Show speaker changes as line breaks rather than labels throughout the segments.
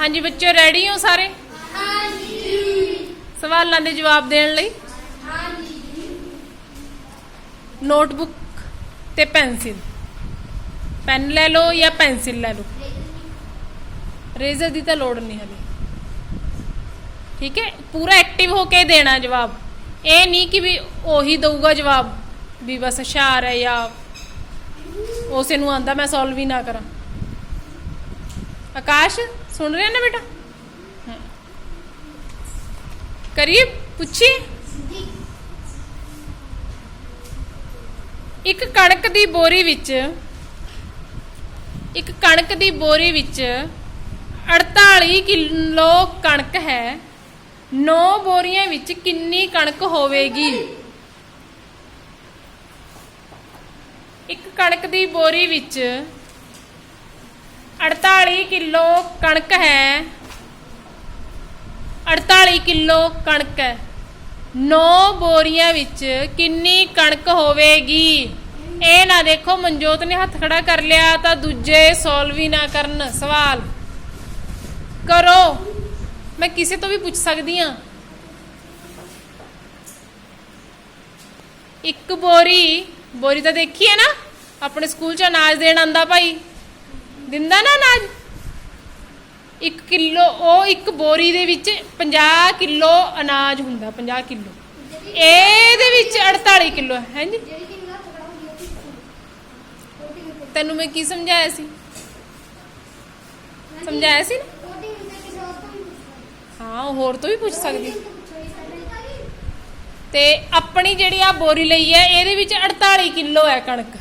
ਹਾਂਜੀ ਬੱਚਿਓ ਰੈਡੀ ਹੋ ਸਾਰੇ?
ਹਾਂਜੀ।
ਸਵਾਲਾਂ ਦੇ ਜਵਾਬ ਦੇਣ ਲਈ?
ਹਾਂਜੀ।
ਨੋਟਬੁੱਕ ਤੇ ਪੈਨਸਿਲ ਪੈਨ ਲੈ ਲਓ ਜਾਂ ਪੈਨਸਿਲ ਲੈ ਲਓ? ਰੇਜ਼ਰ ਦੀ ਤਾਂ ਲੋੜ ਨਹੀਂ ਹਲੇ। ਠੀਕ ਹੈ? ਪੂਰਾ ਐਕਟਿਵ ਹੋ ਕੇ ਦੇਣਾ ਜਵਾਬ। ਇਹ ਨਹੀਂ ਕਿ ਵੀ ਉਹੀ ਦਊਗਾ ਜਵਾਬ ਵੀ ਬਸ ਹੁਸ਼ਿਆਰ ਹੈ ਜਾਂ ਉਸੇ ਨੂੰ ਆਂਦਾ ਮੈਂ ਸੋਲਵ ਹੀ ਨਾ ਕਰਾਂ। ਆਕਾਸ਼? ਸੁਣ ਰਿਹਾ ਨਾ ਬੇਟਾ। ਕਰੀਏ ਪੁੱਛੀਏ? ਇੱਕ ਕਣਕ ਦੀ ਬੋਰੀ ਵਿੱਚ ਇੱਕ ਕਣਕ ਦੀ ਬੋਰੀ ਵਿੱਚ 48 ਕਿਲੋ ਕਣਕ ਹੈ। 9 ਬੋਰੀਆਂ ਵਿੱਚ ਕਿੰਨੀ ਕਣਕ ਹੋਵੇਗੀ? ਇੱਕ ਕਣਕ ਦੀ ਬੋਰੀ ਵਿੱਚ 48 ਕਿਲੋ ਕਣਕ ਹੈ। 48 ਕਿਲੋ ਕਣਕ। ਹੈ 9 ਬੋਰੀਆਂ ਵਿੱਚ ਕਿੰਨੀ ਕਣਕ ਹੋਵੇਗੀ? ਇਹ ਨਾ ਦੇਖੋ, ਮਨਜੋਤ ਨੇ ਹੱਥ ਖੜਾ ਕਰ ਲਿਆ ਤਾਂ ਦੂਜੇ ਸੋਲਵ ਹੀ ਨਾ ਕਰਨ। ਸਵਾਲ ਕਰੋ। ਮੈਂ ਕਿਸੇ ਤੋਂ ਵੀ ਪੁੱਛ ਸਕਦੀ ਹਾਂ। ਇੱਕ ਬੋਰੀ ਬੋਰੀ ਤਾਂ ਦੇਖੀ ਹੈ ਨਾ? ਆਪਣੇ ਸਕੂਲ ਚ ਅਨਾਜ ਦੇਣ ਆਂਦਾ ਭਾਈ। ਦਿੰਦਾ ਨਾ ਅਨਾਜ? 1 ਕਿਲੋ, ਉਹ ਇੱਕ ਬੋਰੀ ਦੇ ਵਿੱਚ 50 ਕਿਲੋ ਅਨਾਜ ਹੁੰਦਾ 50 ਕਿਲੋ। ਇਹਦੇ ਵਿੱਚ 48 ਕਿਲੋ ਹੈ ਹਾਂਜੀ ਤੈਨੂੰ ਮੈਂ ਕੀ ਸਮਝਾਇਆ ਸੀ? ਸਮਝਾਇਆ ਸੀ ਨਾ? ਹਾਂ ਹੋਰ ਤੋਂ ਵੀ ਪੁੱਛ ਸਕਦੀ। ਤੇ ਆਪਣੀ ਜਿਹੜੀ ਆ ਬੋਰੀ ਲਈ ਹੈ, ਇਹਦੇ ਵਿੱਚ 48 ਕਿਲੋ ਹੈ ਕਣਕ।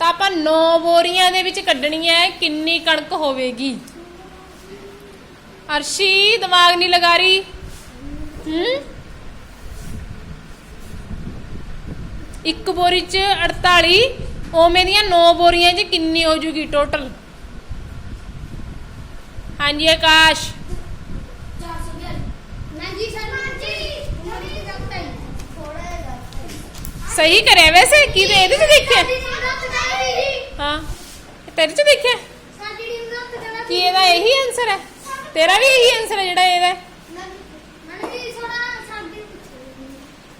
ਤਾਂ ਆਪਾਂ 9 ਬੋਰੀਆਂ ਦੇ ਵਿੱਚ ਕੱਢਣੀ ਹੈ, ਕਿੰਨੀ ਕਣਕ ਹੋਵੇਗੀ? ਅਰਸ਼ੀ, ਦਿਮਾਗ ਨਹੀਂ ਲਗਾ ਰਹੀ? ਹੂੰ? ਇੱਕ ਬੋਰੀ 'ਚ 48 ਓਵੇਂ ਦੀਆਂ 9 ਬੋਰੀਆਂ 'ਚ ਕਿੰਨੀ ਹੋ ਜੂਗੀ ਟੋਟਲ ਹਾਂਜੀ ਆਕਾਸ਼।
400 ਨਾ ਸਰ ਜੀ ਮੋੜੀ ਦਾ ਟਾਈਮ ਥੋੜਾ ਜਿਹਾ
ਸਹੀ ਕਰਿਆ ਵੈਸੇ ਕੀ ਤੇ ਇਹਦੇ 'ਚ ਦੇਖਿਆ? ਹਾਂ ਤੇਰੇ 'ਚ ਦੇਖਿਆ? ਕੀ ਇਹਦਾ ਇਹੀ ਆਨਸਰ ਹੈ? ਤੇਰਾ ਵੀ ਇਹੀ ਆਨਸਰ ਹੈ ਜਿਹੜਾ ਇਹਦਾ?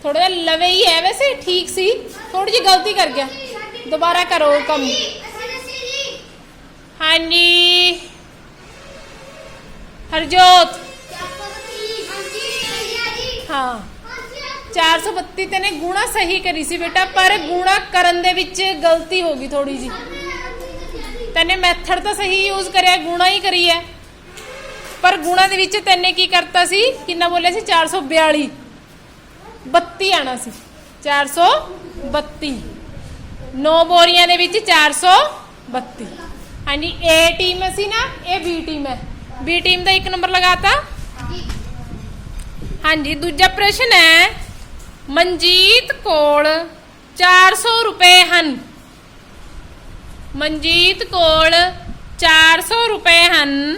ਥੋੜਾ
ਜਿਹਾ ਲਵੇ ਹੀ ਹੈ ਵੈਸੇ ਠੀਕ ਸੀ। ਥੋੜੀ ਜਿਹੀ ਗਲਤੀ ਕਰ ਗਿਆ। ਦੁਬਾਰਾ ਕਰੋ ਕੰਮ। ਹਾਂਜੀ। ਹਰਜੋਤ।
430 ਹਾਂਜੀ ਸਹੀ ਆ ਜੀ
ਹਾਂ। 432 ਤੇ ਨੇ ਗੁਣਾ ਸਹੀ ਕਰੀ ਸੀ ਬੇਟਾ ਪਰ ਗੁਣਾ ਕਰਨ ਦੇ ਵਿੱਚ ਗਲਤੀ ਹੋ ਗਈ ਥੋੜੀ ਜੀ ਤੈਨੇ ਮੈਥਡ ਤਾਂ ਸਹੀ ਯੂਜ਼ ਕਰਿਆ ਗੁਣਾ ਹੀ ਕਰੀ ਹੈ ਪਰ ਗੁਣਾ ਦੇ ਵਿੱਚ ਤੈਨੇ ਕੀ ਕਰਤਾ ਸੀ? ਕਿੰਨਾ ਬੋਲਿਆ ਸੀ? 442 32 ਆਣਾ ਸੀ। 432 9 ਬੋਰੀਆਂ ਦੇ ਵਿੱਚ 432 ਹਾਂਜੀ A ਟੀਮ ਸੀ ਨਾ ਇਹ B ਟੀਮ ਹੈ। B ਟੀਮ ਦਾ ਇੱਕ ਨੰਬਰ ਲਗਾਤਾ। ਹਾਂਜੀ ਦੂਜਾ ਪ੍ਰਸ਼ਨ ਹੈ ਮਨਜੀਤ ਕੋਲ 400 ਰੁਪਏ ਹਨ। ਮਨਜੀਤ ਕੋਲ 400 ਰੁਪਏ ਹਨ।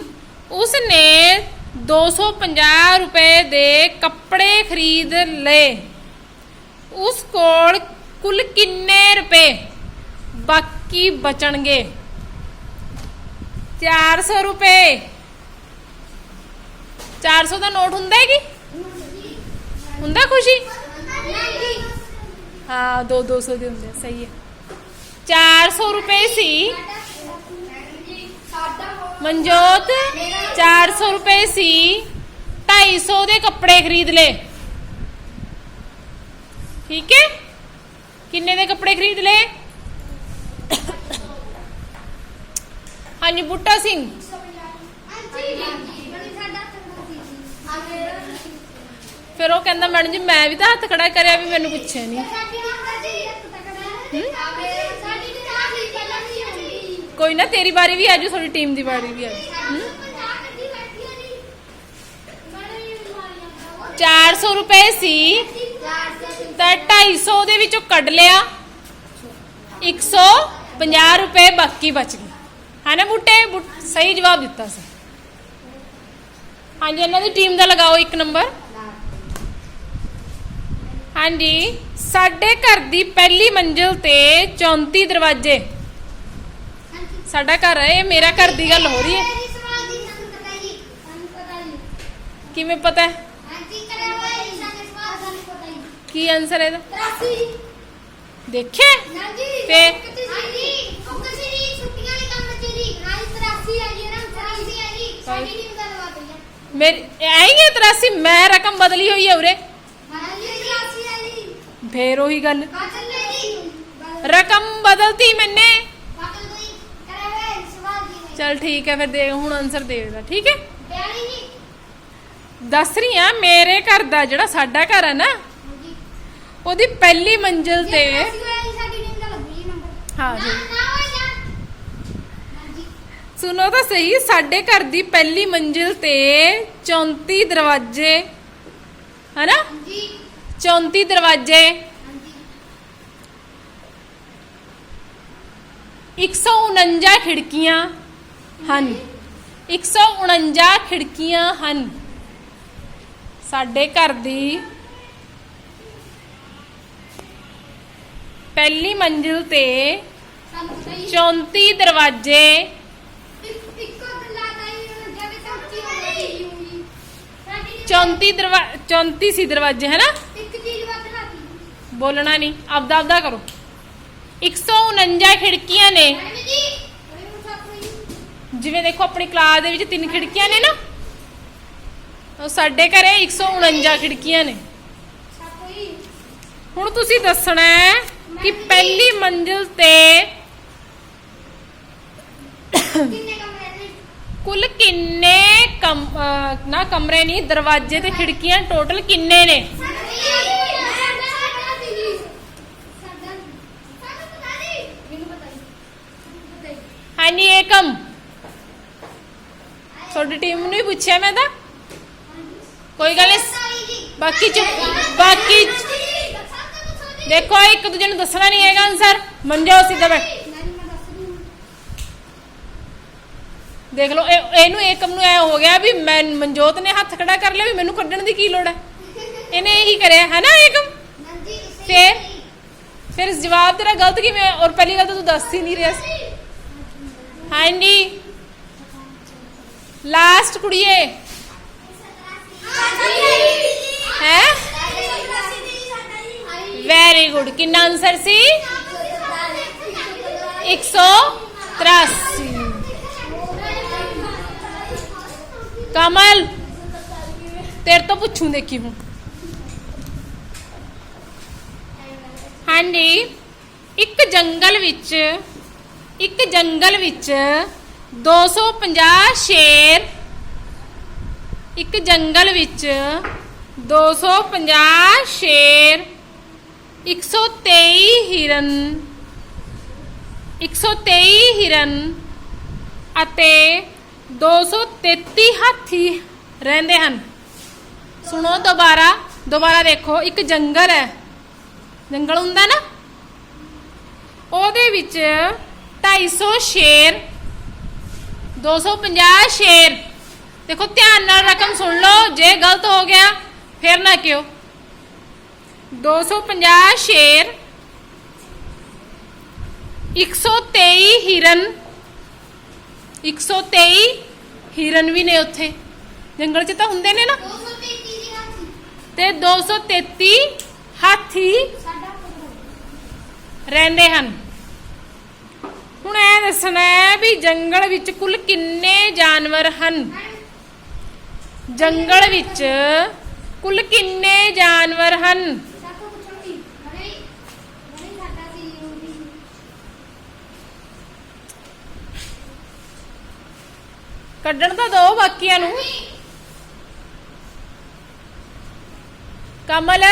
ਉਸ ਨੇ 250 ਰੁਪਏ ਦੇ ਕੱਪੜੇ ਖਰੀਦ ਲਏ। ਉਸ ਕੋਲ ਕੁੱਲ ਕਿੰਨੇ ਰੁਪਏ? ਬਾਕੀ ਬਚਣਗੇ। 400 ਰੁਪਏ। 400 ਦਾ ਨੋਟ ਹੁੰਦਾ ਹੈ ਕੀ? ਹੁੰਦਾ ਖੁਸ਼ੀ? ਹਾਂ 2 200 ਦੇ ਹੁੰਦੇ ਆ, ਸਹੀ ਹੈ 400 ਰੁਪਏ ਸੀ ਮਨਜੋਤ 400 ਰੁਪਏ ਸੀ 250 ਦੇ ਕੱਪੜੇ ਖਰੀਦ ਲਏ ਠੀਕ ਹੈ ਕਿੰਨੇ ਦੇ ਕੱਪੜੇ ਖਰੀਦ ਲਏ ਹਾਂਜੀ ਬੁੱਟਾ ਸਿੰਘ ਫਿਰ ਉਹ ਕਹਿੰਦਾ, ਮੈਡਮ ਜੀ, ਮੈਂ ਵੀ ਤਾਂ ਹੱਥ ਖੜਾ ਕਰਿਆ ਵੀ ਮੈਨੂੰ ਪੁੱਛਿਆ ਨਹੀਂ ਕੋਈ ਨਾ, ਤੇਰੀ ਵਾਰੀ ਵੀ ਆਜੂ ਤੁਹਾਡੀ ਟੀਮ ਦੀ ਵਾਰੀ ਵੀ ਆਜੂ 400 ਰੁਪਏ ਸੀ, ਤਾਂ 250 ਦੇ ਵਿੱਚੋਂ ਕੱਢ ਲਿਆ। 150 ਰੁਪਏ ਬਾਕੀ ਬਚ ਗਏ। ਹਨਾ ਨਾ ਬੁੱਟੇ? ਸਹੀ ਜਵਾਬ ਦਿੱਤਾ ਸੀ। ਹਾਂਜੀ, ਇਹਨਾਂ ਦੀ ਟੀਮ ਦਾ ਲਗਾਓ ਇੱਕ ਨੰਬਰ। ਹਾਂਜੀ ਸਾਡੇ ਘਰ ਦੀ ਪਹਿਲੀ ਮੰਜ਼ਿਲ ਤੇ 34 ਦਰਵਾਜ਼ੇ। ਸਾਡਾ ਘਰ ਹੈ ਇਹ ਮੇਰਾ ਘਰ ਦੀ ਗੱਲ ਹੋ ਰਹੀ ਹੈ। ਕਿਵੇਂ ਪਤਾ ਹੈ? ਕੀ ਆਨਸਰ ਹੈ ਇਹਦਾ?
83
ਦੇਖਿਆ?
ਹਾਂਜੀ
ਤੇ?
ਹਾਂਜੀ ਫੋਕਸ ਜੀ ਛੁੱਟੀਆਂ ਵਾਲੇ ਕੰਮ ਚ ਜੀ ਹਾਂ 83 ਆ ਜੀ ਨਾ 83 ਆ ਜੀ ਸਾਡੀ ਟੀਮ ਦਾ ਲਵਾ ਪਈ
ਮੇਰੀ ਹੈ 83 ਮੈਂ ਰਕਮ ਬਦਲੀ ਹੋਈ ਹੈ ਉਰੇ।
ਹਾਂਜੀ 83 ਆ ਜੀ
ਫੇਰ ਉਹੀ ਗੱਲ।
ਜੀ।
ਰਕਮ ਬਦਲਤੀ ਮੈਨੇ।
ਜੀ
ਚਲ ਠੀਕ ਹੈ ਫਿਰ ਦੇ ਹੁਣ ਆਨਸਰ ਦੇ ਦੇਦਾ ਠੀਕ ਹੈ?
ਜੀ।
ਦੱਸ ਰਹੀ ਆ ਮੇਰੇ ਘਰ ਦਾ ਜਿਹੜਾ ਸਾਡਾ ਘਰ ਹੈ ਨਾ ਉਹਦੀ ਪਹਿਲੀ ਮੰਜ਼ਿਲ ਤੇ
ਜੀ ਜੀ
ਹਾਂ ਜੀ।
ਜਾ
ਸੁਣੋ ਤਾਂ ਸਹੀ ਸਾਡੇ ਘਰ ਦੀ ਪਹਿਲੀ ਮੰਜ਼ਿਲ ਤੇ 34 ਦਰਵਾਜ਼ੇ ਹਨਾ
ਹਾਂਜੀ
34 ਦਰਵਾਜ਼ੇ
ਹਾਂਜੀ
149 ਖਿੜਕੀਆਂ ਹਨ 149 ਖਿੜਕੀਆਂ ਹਨ ਸਾਡੇ ਘਰ ਦੀ ਪਹਿਲੀ ਮੰਜ਼ਿਲ ਤੇ
ਸਾਨੂੰ ਪਤਾ ਹੀ
34 ਦਰਵਾਜ਼ੇ
ਇੱਕ ਇੱਕੋ ਗੱਲਾਂ ਦਾ ਹੀ ਜਿਵੇਂ ਸੱਚੀ
ਬੋਲਣਾ ਨਹੀਂ ਆਪਦਾ ਆਪਦਾ ਕਰੋ। 149 ਖਿੜਕੀਆਂ ਨੇ। ਜਿਵੇਂ ਦੇਖੋ ਆਪਣੀ ਕਲਾਸ ਦੇ ਵਿੱਚ ਤਿੰਨ ਖਿੜਕੀਆਂ ਨੇ ਨਾ। ਉਹ ਸਾਡੇ ਘਰੇ 149 ਖਿੜਕੀਆਂ ਨੇ। ਹੁਣ ਤੁਸੀਂ ਦੱਸਣਾ ਹੈ ਕਿ ਪਹਿਲੀ ਮੰਜ਼ਿਲ ਤੇ ਕੁੱਲ ਕਿੰਨੇ ਕਮ ਨਾ ਕਮਰੇ ਨਹੀਂ ਦਰਵਾਜ਼ੇ ਤੇ ਖਿੜਕੀਆਂ ਟੋਟਲ ਕਿੰਨੇ ਨੇ? ਏਕਮ ਤੁਹਾਡੀ ਟੀਮ ਨੂੰ ਹੀ ਪੁੱਛਿਆ ਮੈਂ ਤਾਂ। ਕੋਈ ਗੱਲ ਨਹੀਂ। ਬਾਕੀ ਬਾਕੀ ਦੇਖੋ ਇੱਕ ਦੂਜੇ ਨੂੰ ਦੱਸਣਾ ਨਹੀਂ ਹੈਗਾ ਆਨਸਰ ਮੰਜੋ ਸਿੱਧਾ ਬੈਠ ਦੇਖ ਲਓ ਇਹ- ਇਹਨੂੰ ਏਕਮ ਨੂੰ ਐ ਹੋ ਗਿਆ ਵੀ ਮੈਂ ਮਨਜੋਤ ਨੇ ਹੱਥ ਖੜਾ ਕਰ ਲਿਆ ਵੀ ਮੈਨੂੰ ਕੱਢਣ ਦੀ ਕੀ ਲੋੜ ਹੈ। ਇਹਨੇ ਇਹੀ ਕਰਿਆ ਹੈ ਨਾ ਏਕਮ ਫਿਰ ਫਿਰ ਜਵਾਬ ਤੇਰਾ ਗਲਤ ਕਿਵੇਂ ਔਰ ਪਹਿਲੀ ਗੱਲ ਤਾਂ ਤੂੰ ਦੱਸ ਹੀ ਨਹੀਂ ਰਿਹਾ। ਸੀ ਹਾਂਜੀ। ਲਾਸਟ ਕੁੜੀਏ। ਹੈ? ਵੈਰੀ ਗੁੱਡ ਕਿੰਨਾ ਆਨਸਰ ਸੀ? 183 ਕਮਲ, ਤੇਰੇ ਤੋਂ ਪੁੱਛੂ ਦੇਖੀ ਹੁਣ। ਹਾਂਜੀ। ਇੱਕ ਜੰਗਲ ਵਿੱਚ ਇੱਕ ਜੰਗਲ ਵਿੱਚ 250 ਸ਼ੇਰ, ਇੱਕ ਜੰਗਲ ਵਿੱਚ 250 ਸ਼ੇਰ 123 ਹਿਰਨ 123 ਹਿਰਨ ਅਤੇ 233 ਹਾਥੀ ਰਹਿੰਦੇ ਹਨ। ਸੁਣੋ ਦੁਬਾਰਾ ਦੁਬਾਰਾ ਦੇਖੋ, ਇੱਕ ਜੰਗਲ ਹੈ। ਜੰਗਲ ਹੁੰਦਾ ਨਾ? ਉਹਦੇ ਵਿੱਚ 250 ਸ਼ੇਰ 250 ਸ਼ੇਰ। ਦੇਖੋ ਧਿਆਨ ਨਾਲ ਰਕਮ ਸੁਣ ਲਓ ਜੇ ਗਲਤ ਹੋ ਗਿਆ ਫਿਰ ਨਾ ਕਿਉ। 250 ਸ਼ੇਰ 123 ਹਿਰਨ 123 ਹਿਰਨ ਵੀ ਨੇ ਉੱਥੇ। ਜੰਗਲ 'ਚ ਤਾਂ ਹੁੰਦੇ ਨੇ ਨਾ। ਤੇ 233 ਹਾਥੀ ਰਹਿੰਦੇ ਹਨ। ਹੁਣ ਇਹ ਦੱਸਣਾ ਹੈ ਵੀ ਜੰਗਲ ਵਿੱਚ ਕੁੱਲ ਕਿੰਨੇ ਜਾਨਵਰ ਹਨ? ਜੰਗਲ ਵਿੱਚ ਕੁੱਲ ਕਿੰਨੇ ਜਾਨਵਰ ਹਨ? ਕੱਢਣ ਤਾਂ ਦੋ ਬਾਕੀਆਂ ਨੂੰ। ਕਮਲ!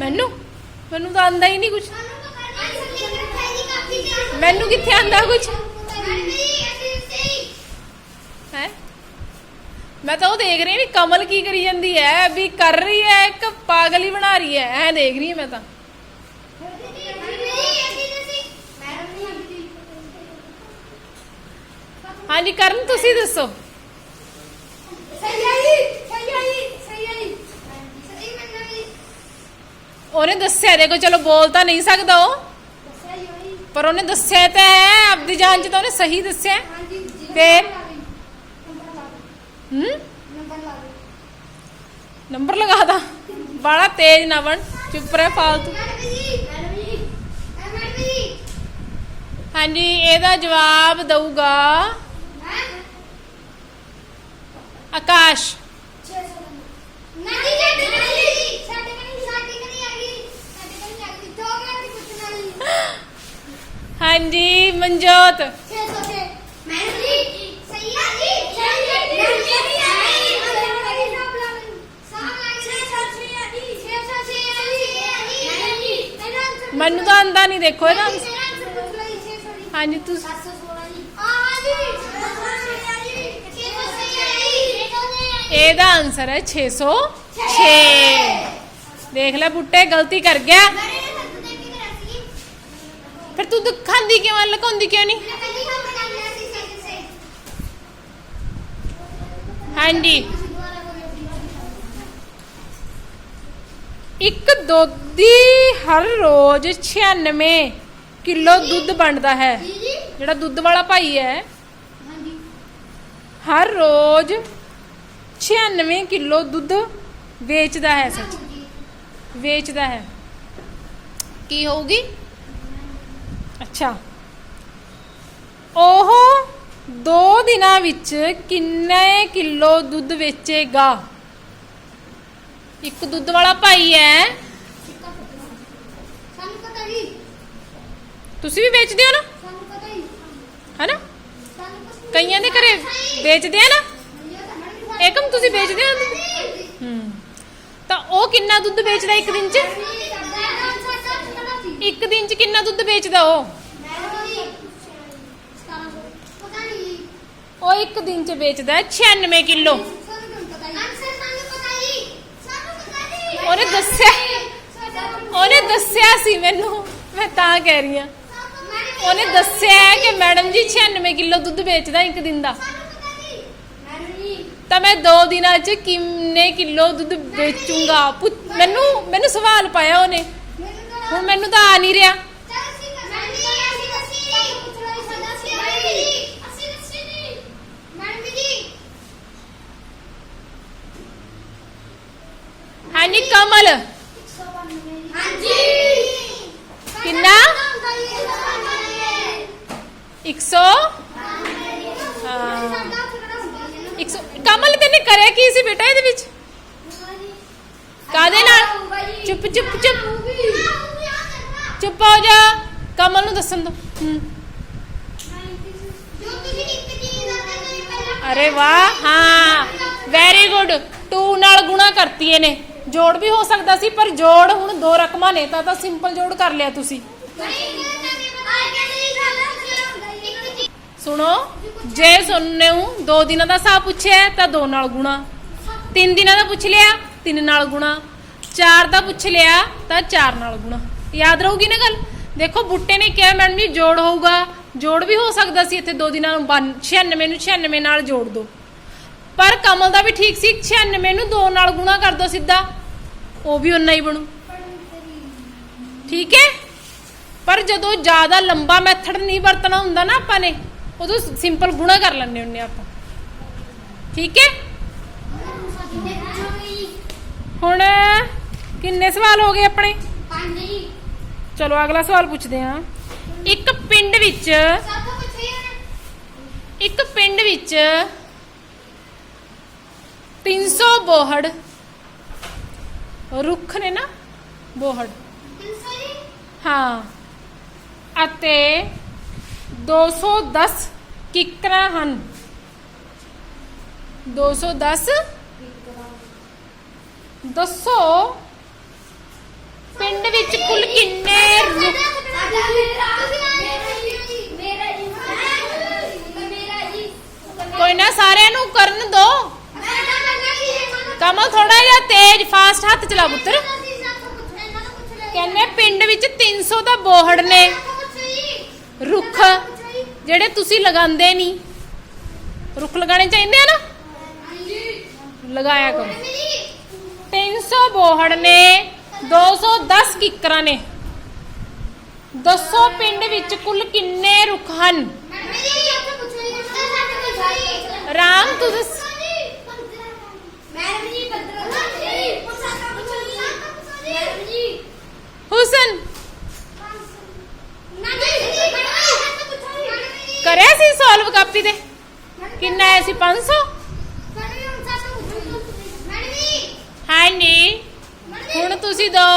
ਮੈਨੂੰ? ਮੈਨੂੰ ਤਾਂ ਆਂਦਾ ਹੀ ਨਹੀਂ ਕੁਝ ਮੈਨੂੰ ਕਿੱਥੇ ਆਂਦਾ ਕੁਝ ਹੈ? ਮੈਂ ਤਾਂ ਉਹ ਦੇਖ ਰਹੀ ਵੀ ਕਮਲ ਕੀ ਕਰੀ ਜਾਂਦੀ ਹੈ, ਵੀ ਕਰ ਰਹੀ ਹੈ, ਇੱਕ ਪਾਗਲ ਹੀ ਬਣਾ ਰਹੀ ਹੈ। ਐ ਦੇਖ ਰਹੀ ਹਾਂ ਮੈਂ ਤਾਂ। ਹਾਂਜੀ, ਕਰਨ ਤੁਸੀਂ ਦੱਸੋ। ਉਹਨੇ ਦੱਸਿਆ ਦੇਖੋ ਚਲੋ ਬੋਲ ਤਾਂ ਨਹੀਂ ਸਕਦਾ ਉਹ।
ਦੱਸਿਆ ਜੀ ਉਹੀ
ਪਰ ਉਹਨੇ ਦੱਸਿਆ ਤਾਂ ਹੈ ਆਪਦੀ ਜਾਨ ਚ ਤਾਂ ਉਹਨੇ ਸਹੀ ਦੱਸਿਆ।
ਹਾਂਜੀ ਜੀ
ਫਿਰ?
ਨੰਬਰ ਲਾ ਦਿਓ
ਹੂੰ?
ਨੰਬਰ ਲਾ ਦਿਓ
ਨੰਬਰ ਲਗਾ ਦਾ। ਬਾਲਾ ਤੇਜ਼ ਨਾ ਬਣ ਚੁੱਪ ਰਹਿ ਫਾਲਤੂ।
ਜੀ ਜੀ ਜੀ।
ਹਾਂਜੀ ਇਹਦਾ ਜਵਾਬ ਦਊਗਾ ਆਕਾਸ਼।
600 ਨਹੀਂ ਸਾਡੇ ਨਹੀਂ ਸਾਡੇ ਕਨੀ ਸਾਡੇ ਕਨੀ ਆ ਗਈ ਸਾਡੇ ਕਨੀ ਆ ਗਈ ਦੋ ਮਿੰਟ ਦੀ ਪੁੱਛਣਾ ਨਹੀਂ
ਹਾਂਜੀ ਮਨਜੋਤ
606 ਮੈਡਮ ਜੀ ਸਹੀ ਹੈ ਜੀ ਮੈਡਮ ਜੀ ਸਹੀ ਹੈ ਜੀ ਸਾਬ ਲਾ ਸਾਬ ਲਾ ਕੇ 606 ਆ ਜੀ 606 ਆ ਜੀ ਮੈਡਮ ਜੀ ਮੇਰਾ ਆਨਸਰ
ਮੈਨੂੰ ਤਾਂ ਆਂਦਾ ਨਹੀਂ ਦੇਖੋ ਇਹਦਾ।
ਮੇਰਾ ਆਨਸਰ ਪੁੱਛ ਲਓ ਜੀ 616
ਹਾਂਜੀ ਤੁਸੀਂ
716 ਜੀ ਆ ਜੀ 606 ਆ ਜੀ 606 ਆ ਜੀ 606
ਇਹਦਾ ਆਨਸਰ ਹੈ 606 ਦੇਖ ਲੈ ਬੁੱਟੇ ਗਲਤੀ ਕਰ ਗਿਆ
ਮੇਰੇ ਨੇ ਸੱਤ ਦੇ ਕੇ ਕਰਾ ਸੀ
ਫਿਰ ਤੂੰ ਦਿਖਾਉਂਦੀ ਕਿਉਂ ਐ ਲਗਾਉਂਦੀ ਕਿਉਂ ਨਹੀਂ? ਹਾਂਜੀ। ਇੱਕ ਦੋਧੀ ਹਰ ਰੋਜ਼ 96 ਕਿਲੋ ਦੁੱਧ ਬਣਦਾ ਹੈ। ਜਿਹੜਾ ਦੁੱਧ ਵਾਲਾ ਭਾਈ ਹੈ ਹਰ ਰੋਜ਼ 96 ਕਿਲੋ ਦੁੱਧ ਵੇਚਦਾ ਹੈ ਸੱਚ। ਵੇਚਦਾ ਹੈ। ਕੀ ਹੋਊਗੀ? ਅੱਛਾ। ਉਹ 2 ਦਿਨਾਂ ਵਿੱਚ ਕਿੰਨੇ ਕਿਲੋ ਦੁੱਧ ਵੇਚੇਗਾ? ਇੱਕ ਦੁੱਧ ਵਾਲਾ ਭਾਈ ਹੈ।
ਸਾਨੂੰ ਪਤਾ ਹੀ
ਤੁਸੀਂ ਵੀ ਵੇਚਦੇ ਹੋ ਨਾ?
ਸਾਨੂੰ ਪਤਾ ਹੀ
ਹੈਨਾ?
ਸਾਨੂੰ ਪਤਾ
ਕਈਆਂ ਦੇ ਘਰੇ ਵੇਚਦੇ ਆ ਨਾ? ਏਕਮ, ਤੁਸੀਂ ਵੇਚਦੇ ਹੋ? ਹੂੰ। ਤਾਂ ਉਹ ਕਿੰਨਾ ਦੁੱਧ ਵੇਚਦਾ ਇੱਕ ਦਿਨ 'ਚ? ਇੱਕ ਦਿਨ 'ਚ ਕਿੰਨਾ ਦੁੱਧ ਵੇਚਦਾ ਉਹ? ਉਹ ਇੱਕ ਦਿਨ 'ਚ ਵੇਚਦਾ ਹੈ 96 ਕਿਲੋ। ਉਹਨੇ ਦੱਸਿਆ ਉਹਨੇ ਦੱਸਿਆ ਸੀ ਮੈਨੂੰ। ਮੈਂ ਤਾਂ ਕਹਿ ਰਹੀ ਹਾਂ। ਉਹਨੇ ਦੱਸਿਆ ਹੈ ਕਿ ਮੈਡਮ ਜੀ 96 ਕਿਲੋ ਦੁੱਧ ਵੇਚਦਾ ਇੱਕ ਦਿਨ ਦਾ। ਤਾਂ ਮੈਂ 2 ਦਿਨਾਂ 'ਚ ਕਿੰਨੇ ਕਿਲੋ ਦੁੱਧ ਵੇਚੂੰਗਾ? ਮੈਨੂੰ ਮੈਨੂੰ ਸਵਾਲ ਪਾਇਆ ਉਹਨੇ। ਹੁਣ ਮੈਨੂੰ ਤਾਂ ਆ ਨਹੀਂ ਰਿਹਾ। ਹਾਂਜੀ ਕਮਲ। ਕਿੰਨਾ? 100 100 ਕਮਲ ਤੈਨੇ ਕਰਿਆ ਕੀ ਸੀ ਬੇਟਾ ਇਹਦੇ ਵਿੱਚ? ਕਾਹਦੇ ਨਾਲ? ਚੁੱਪ, ਚੁੱਪ, ਚੁੱਪ। ਚੁੱਪ ਹੋ ਜਾ। ਕਮਲ ਨੂੰ ਦੱਸਣ ਦੋ। ਅਰੇ ਵਾਹ ਹਾਂ। ਵੈਰੀ ਗੁੱਡ 2 ਨਾਲ ਗੁਣਾ ਕਰਤੀ ਇਹਨੇ ਜੋੜ ਵੀ ਹੋ ਸਕਦਾ ਸੀ, ਪਰ ਜੋੜ ਹੁਣ ਦੋ ਰਕਮਾਂ ਨੇ, ਤਾਂ ਤਾਂ ਸਿੰਪਲ ਜੋੜ ਕਰ ਲਿਆ ਤੁਸੀਂ। ਸੁਣੋ, ਜੇ ਸੁਣਨੇਉ ਦੋ ਦਿਨਾਂ ਦਾ ਹਿਸਾਬ ਪੁੱਛਿਆ, ਤਾਂ ਦੋ ਨਾਲ ਗੁਣਾ। ਤਿੰਨ ਦਿਨਾਂ ਦਾ ਪੁੱਛ ਲਿਆ, ਤਿੰਨ ਨਾਲ ਗੁਣਾ। ਚਾਰ ਦਾ ਪੁੱਛ ਲਿਆ, ਤਾਂ ਚਾਰ ਨਾਲ ਗੁਣਾ। ਯਾਦ ਰਹੂਗੀ ਨਾ ਗੱਲ? ਦੇਖੋ, ਬੁੱਟੇ ਨੇ ਕਿਹਾ, ਮੈਡਮ ਜੀ, ਜੋੜ ਹੋਊਗਾ। ਜੋੜ ਵੀ ਹੋ ਸਕਦਾ ਸੀ ਇੱਥੇ ਦੋ ਦਿਨਾਂ ਨੂੰ, ਬਨ- 96 ਨੂੰ 96 ਨਾਲ ਜੋੜ ਦੋ। ਪਰ ਕਮਲ ਦਾ ਵੀ ਠੀਕ ਸੀ 96 ਨੂੰ ਦੋ ਨਾਲ ਗੁਣਾ ਕਰ ਦੋ ਸਿੱਧਾ। ਉਹ ਵੀ ਉਨਾ ਹੀ ਬਣੂ। ਠੀਕ ਹੈ? ਪਰ ਜਦੋਂ ਜ਼ਿਆਦਾ ਲੰਬਾ ਮੈਥਡ ਨਹੀਂ ਵਰਤਣਾ ਹੁੰਦਾ ਨਾ ਆਪਾਂ ਨੇ, ਉਦੋਂ ਸਿੰਪਲ ਗੁਣਾ ਕਰ ਲੈਂਦੇ ਹੁੰਨੇ ਆਪਾਂ। ਠੀਕ ਹੈ? ਹੁਣ ਕਿੰਨੇ ਸਵਾਲ ਹੋ ਗਏ ਆਪਣੇ? ਚਲੋ ਅਗਲਾ ਸਵਾਲ ਪੁੱਛਦੇ ਹਾਂ। ਇੱਕ ਪਿੰਡ ਵਿੱਚ ਇੱਕ ਪਿੰਡ ਵਿੱਚ 300 ਬੋਹੜ ਰੁੱਖ ਨੇ ਨਾ ਬੋਹੜ। ਹਾਂ। ਅਤੇ 210 ਕਿੱਕਰਾਂ ਹਨ। 210 ਦੱਸੋ? ਪਿੰਡ ਵਿੱਚ ਕੁੱਲ ਕਿੰਨੇ ਰੁੱਖ? ਕੋਈ ਨਾ ਸਾਰਿਆਂ ਨੂੰ ਕਰਨ ਦੋ। ਕਮਲ ਥੋੜਾ ਜਿਹਾ ਤੇਜ਼ ਫਾਸਟ ਹੱਥ ਚਲਾ ਪੁੱਤਰ। ਕਹਿੰਦੇ ਪਿੰਡ ਵਿੱਚ 300 ਤਾਂ ਬੋਹੜ ਨੇ। ਰੁੱਖ ਜਿਹੜੇ ਤੁਸੀਂ ਲਗਾਉਂਦੇ ਨਹੀਂ। ਰੁੱਖ ਲਗਾਉਣੇ ਚਾਹੀਦੇ ਆ ਨਾ? ਲਗਾਇਆ ਕਰੋ। 300 ਬੋਹੜ ਨੇ 210 ਕਿੱਕਰਾਂ ਨੇ। ਦੱਸੋ ਪਿੰਡ ਵਿੱਚ ਕੁੱਲ ਕਿੰਨੇ ਰੁੱਖ ਹਨ? ਰਾਮ ਤੂੰ
ਮੈਡਮ ਜੀ 15 ਜੀ। ਪੁੱਛਣਾ ਪੁੱਛਣੀ ਮੈਡਮ ਜੀ।
ਹੁਸਨ।
ਨਾ ਨਹੀਂ
ਕਰਿਆ ਸੀ ਸੋਲਵ ਕਾਪੀ ਤੇ? ਕਿੰਨਾ ਆਇਆ ਸੀ? 500
ਮੈਡਮ ਜੀ।
ਹਾਂਜੀ। ਹੁਣ ਤੁਸੀਂ ਦੋ।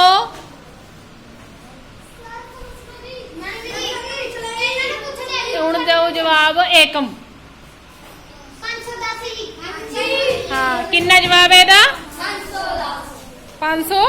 ਹੁਣ ਦਿਓ ਜਵਾਬ ਏਕਮ। ਹਾਂ ਕਿੰਨਾ ਜਵਾਬ ਹੈ ਇਹਦਾ? 500